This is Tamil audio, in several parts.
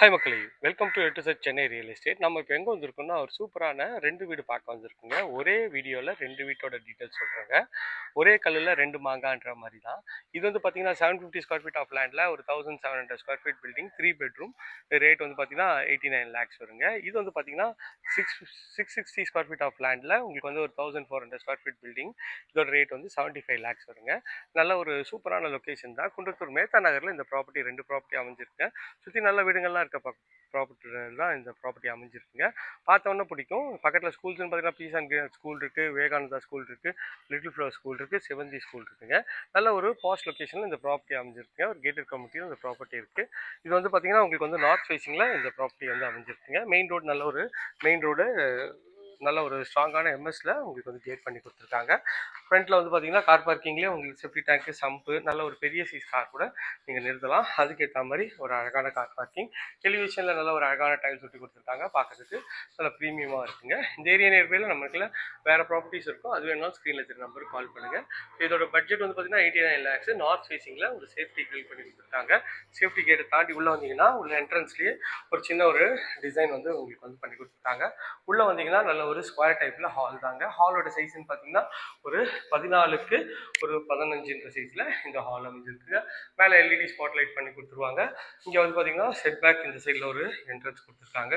ஹாய் மக்களே. வெல்கம் டு எட்டு செட் சென்னை ரியல் எஸ்டேட் நம்ம இப்போ எங்கே வந்திருக்கோம்னா ஒரு சூப்பரான ரெண்டு வீடு பார்க்க வந்திருக்குங்க. ஒரே வீடியோவில் ரெண்டு வீட்டோட டீட்டெயில்ஸ் சொல்கிறாங்க ஒரே கல்லில் ரெண்டு மாங்கான்ற மாதிரி தான். இது வந்து பார்த்தீங்கன்னா seven fifty square feet of லேண்டில் ஒரு thousand seven hundred square feet building three bedroom rate வந்து பார்த்தீங்கன்னா எயிட்டி நைன் லேக்ஸ் வருங்க. இது வந்து பார்த்தீங்கன்னா six six sixty square feet of லேண்டில் உங்களுக்கு வந்து ஒரு thousand four hundred square feet building இதோட ரேட் வந்து செவன்ட்டி ஃபைவ் லேக்ஸ் வருங்க. நல்ல ஒரு சூப்பரான லொக்கேஷன் தான். குன்றத்தூர் மேத்தா நகரில் இந்த ப்ராப்பர்ட்டி ரெண்டு ப்ராப்பர்ட்டி அமைஞ்சிருக்கு. சுற்றி நல்ல வீடுங்கள்லாம் இருக்க ப்ராப்பர்ட்டி தான் இந்த ப்ராப்பர்ட்டி அமைஞ்சிருக்குங்க பார்த்தோன்னே பிடிக்கும். பக்கத்தில் ஸ்கூல்ஸ்னு பார்த்தீங்கன்னா பீஸ் அண்ட் ஸ்கூல் இருக்குது விவேகானந்தா ஸ்கூல் இருக்குது லிட்டில் ஃப்ளவர் ஸ்கூல் இருக்குது செவந்தி ஸ்கூல் இருக்குங்க. நல்ல ஒரு பாஸ்ட் லொக்கேஷனில் இந்த ப்ராப்பர்ட்டி அமைஞ்சிருக்குங்க ஒரு கேட்டட் கமிட்டியில் இந்த ப்ராப்பர்ட்டி இருக்குது இது வந்து பார்த்தீங்கன்னா உங்களுக்கு வந்து நார்த் ஃபேஸிங்கில் இந்த ப்ராப்பர்ட்டி வந்து அமைஞ்சிருக்குங்க மெயின் ரோடு நல்ல ஒரு மெயின் ரோடு நல்ல ஒரு ஸ்ட்ராங்கான எம்எஸ்ல உங்களுக்கு வந்து கேட் பண்ணி கொடுத்துருக்காங்க. ஃப்ரண்ட்டில் வந்து பார்த்தீங்கன்னா கார் பார்க்கிங்லேயே உங்களுக்கு சேஃப்டி டேங்க்கு சம்பு நல்ல ஒரு பெரிய சைஸ் கார் கூட நீங்கள் நிறுத்தலாம். அதுக்கேற்ற மாதிரி ஒரு அழகான கார் பார்க்கிங் டெலிவிஷனில் நல்ல ஒரு அழகான டைல்ஸ் ஒட்டி கொடுத்துருக்காங்க. பார்க்கறதுக்கு நல்ல ப்ரீமியமாக இருக்குங்க. இந்த ஏரியா நேர்வையில் நம்மளுக்குள்ள வேறு ப்ராப்பர்ட்டிஸ் இருக்கும். அது வேணாலும் ஸ்க்ரீனில் தெரிய நம்பருக்கு கால் பண்ணுங்கள் இதோட பட்ஜெட் வந்து பார்த்தீங்கன்னா எயிட்டி நைன் லேக்ஸ் நார்த் ஃபேஸிங்கில் ஒரு சேஃப்டி கிரில் பண்ணி கொடுத்துருக்காங்க. சேஃப்டி கேட்டை தாண்டி உள்ளே வந்தீங்கன்னா உள்ள என்ட்ரன்ஸ்லேயே ஒரு சின்ன ஒரு டிசைன் வந்து உங்களுக்கு வந்து பண்ணி கொடுத்துருக்காங்க. உள்ளே வந்தீங்கன்னா நல்ல ஒரு ஸ்கொயர் டைப்பில் ஹால் தாங்க. ஹாலோட சைஸ்ன்னு பார்த்தீங்கன்னா ஒரு பதினாலுக்கு ஒரு பதினஞ்சுன்ற சைஸில் இந்த ஹால் அமைஞ்சிருக்கு. மேலே எல்இடி ஸ்பாட் லைட் பண்ணி கொடுத்துருவாங்க. இங்கே வந்து பார்த்தீங்கன்னா செட் பேக் இந்த சைடில் ஒரு என்ட்ரன்ஸ் கொடுத்துருக்காங்க.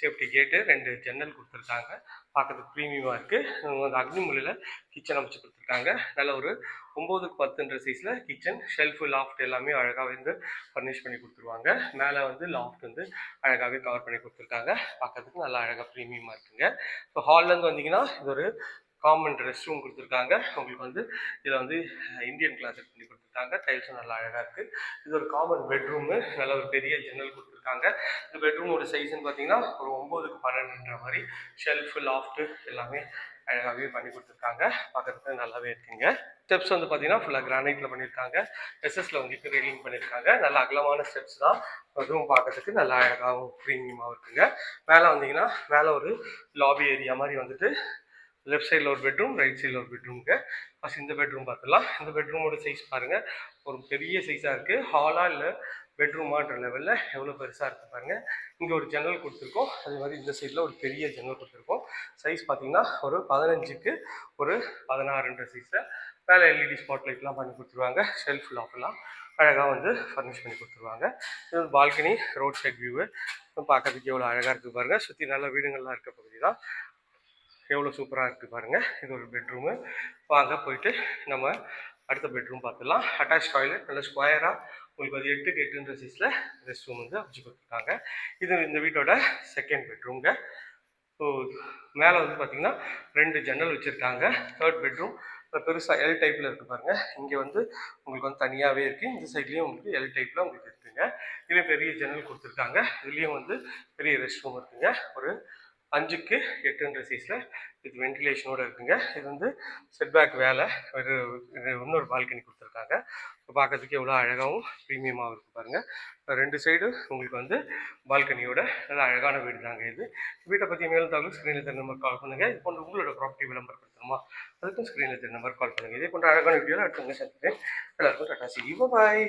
சேஃப்டி கேட்டு ரெண்டு ஜன்னல் கொடுத்துருக்காங்க. பார்க்கறதுக்கு ப்ரீமியமாக இருக்குது அந்த அக்னிமொழியில் கிச்சன் அமைச்சு கொடுத்துருக்காங்க. நல்ல ஒரு ஒம்போதுக்கு பத்துன்ற சைஸில் கிச்சன் ஷெல்ஃபு லாஃப்ட் எல்லாமே அழகாக வந்து ஃபர்னிஷ் பண்ணி கொடுத்துருவாங்க. மேலே வந்து லாஃப்ட் வந்து அழகாகவே கவர் பண்ணி கொடுத்துருக்காங்க. பார்க்கறதுக்கு நல்லா அழகாக ப்ரீமியமாக இருக்குங்க. இப்போ ஹால்லேருந்து வந்தீங்கன்னா இது ஒரு காமன் ரெஸ்ட் ரூம் கொடுத்துருக்காங்க. உங்களுக்கு வந்து இதில் வந்து இந்தியன் கிளாஸ் பண்ணி கொடுத்துருக்காங்க. டைல்ஸும் நல்லா அழகாக இருக்குது இது ஒரு காமன் பெட்ரூமு நல்ல ஒரு பெரிய ஜன்னல் கொடுத்துருக்காங்க. இந்த பெட்ரூமோட சைஸ்ன்னு பார்த்தீங்கன்னா ஒரு ஒம்போதுக்கு பன்னெண்டுன்ற மாதிரி ஷெல்ஃபு லாஃப்ட்டு எல்லாமே அழகாகவே பண்ணி கொடுத்துருக்காங்க. பார்க்கறதுக்கு நல்லாவே இருக்குங்க. ஸ்டெப்ஸ் வந்து பார்த்தீங்கன்னா ஃபுல்லாக கிரானைட்டில் பண்ணியிருக்காங்க எஸ்எஸ்ல உங்களுக்கு ரெயிலிங் பண்ணியிருக்காங்க நல்ல அகலமான ஸ்டெப்ஸ் தான். அதுவும் பார்க்கறதுக்கு நல்லா அழகாகவும் ப்ரீமியமாகவும் இருக்குங்க. மேலே வந்தீங்கன்னா மேலே ஒரு லாபி ஏரியா மாதிரி வந்துட்டு லெஃப்ட் சைடில் ஒரு பெட்ரூம் ரைட் சைடில் ஒரு பெட்ரூமுங்க ஃபஸ்ட் இந்த பெட்ரூம் பார்த்துலாம் இந்த பெட்ரூமோட சைஸ் பாருங்கள் ஒரு பெரிய சைஸாக இருக்குது ஹாலாக இல்லை பெட்ரூமான்ற லெவலில் எவ்வளோ பெருசாக இருக்குது பாருங்கள் இங்கே ஒரு ஜன்னல் கொடுத்துருக்கோம். அதே மாதிரி இந்த சைடில் ஒரு பெரிய ஜன்னல் கொடுத்துருக்கோம். சைஸ் பார்த்தீங்கன்னா ஒரு பதினஞ்சுக்கு ஒரு பதினாறுன்ற சைஸில் மேலே எல்இடி ஸ்பாட் லைட்லாம் பண்ணி கொடுத்துருவாங்க. ஷெல்ஃப் லாஃப்லாம் அழகாக வந்து ஃபர்னிஷ் பண்ணி கொடுத்துருவாங்க. இது வந்து பால்கனி ரோட் சைட் வியூவு பார்க்கறதுக்கு எவ்வளோ அழகாக இருக்குது பாருங்கள் சுற்றி நல்ல வீடுங்கள்லாம் இருக்க பகுதி தான் எவ்வளோ சூப்பராக இருக்குது பாருங்கள் இது ஒரு பெட்ரூமு வாங்க போயிட்டு நம்ம அடுத்த பெட்ரூம் பார்த்துடலாம். அட்டாச் டாய்லெட் நல்ல ஸ்கொயராக உங்களுக்கு அது எட்டுக்கு எட்டுன்ற சைஸில் ரெஸ்ட் ரூம் வந்து அமைச்சு கொடுத்துருக்காங்க இது இந்த வீட்டோட செகண்ட் பெட்ரூம்ங்க ஸோ மேலே வந்து பார்த்தீங்கன்னா ரெண்டு ஜன்னல் வச்சுருக்காங்க. தேர்ட் பெட்ரூம் பெருசாக எல் டைப்பில் இருக்குது பாருங்கள் இங்கே வந்து உங்களுக்கு வந்து தனியாகவே இருக்குது இந்த சைட்லேயும் உங்களுக்கு எல் டைப்பில் உங்களுக்கு இருக்குங்க. இதுலேயும் பெரிய ஜன்னல் கொடுத்துருக்காங்க. இதுலேயும் வந்து பெரிய ரெஸ்ட் ரூம் இருக்குங்க. ஒரு அஞ்சுக்கு எட்டுன்ற சைஸில் இது வென்டிலேஷனோட இருக்குங்க. இது வந்து செட்பேக் வேலை. ஒரு இன்னொரு பால்கனி கொடுத்துருக்காங்க. பார்க்கறதுக்கு எவ்வளோ அழகாகவும் ப்ரீமியமாகவும் இருக்குது பாருங்கள் ரெண்டு சைடு உங்களுக்கு வந்து பால்கனியோட நல்ல அழகான வீடு தாங்க இது. வீட்டை பற்றி மேலும் தகவல் ஸ்க்ரீனில் தெரிந்த நம்பர் கால் பண்ணுங்கள் இது போன்ற உங்களோட ப்ராப்பர்ட்டி விளம்பரப்படுத்தணுமா? அதுக்கும் ஸ்க்ரீனில் தெரிந்த நம்பர் கால் பண்ணுங்கள் இதே போன்ற அழகான வீடியோவில் அடுத்தவங்க சந்திப்பேன் எல்லாருக்கும் டாட்டா சி. பாய்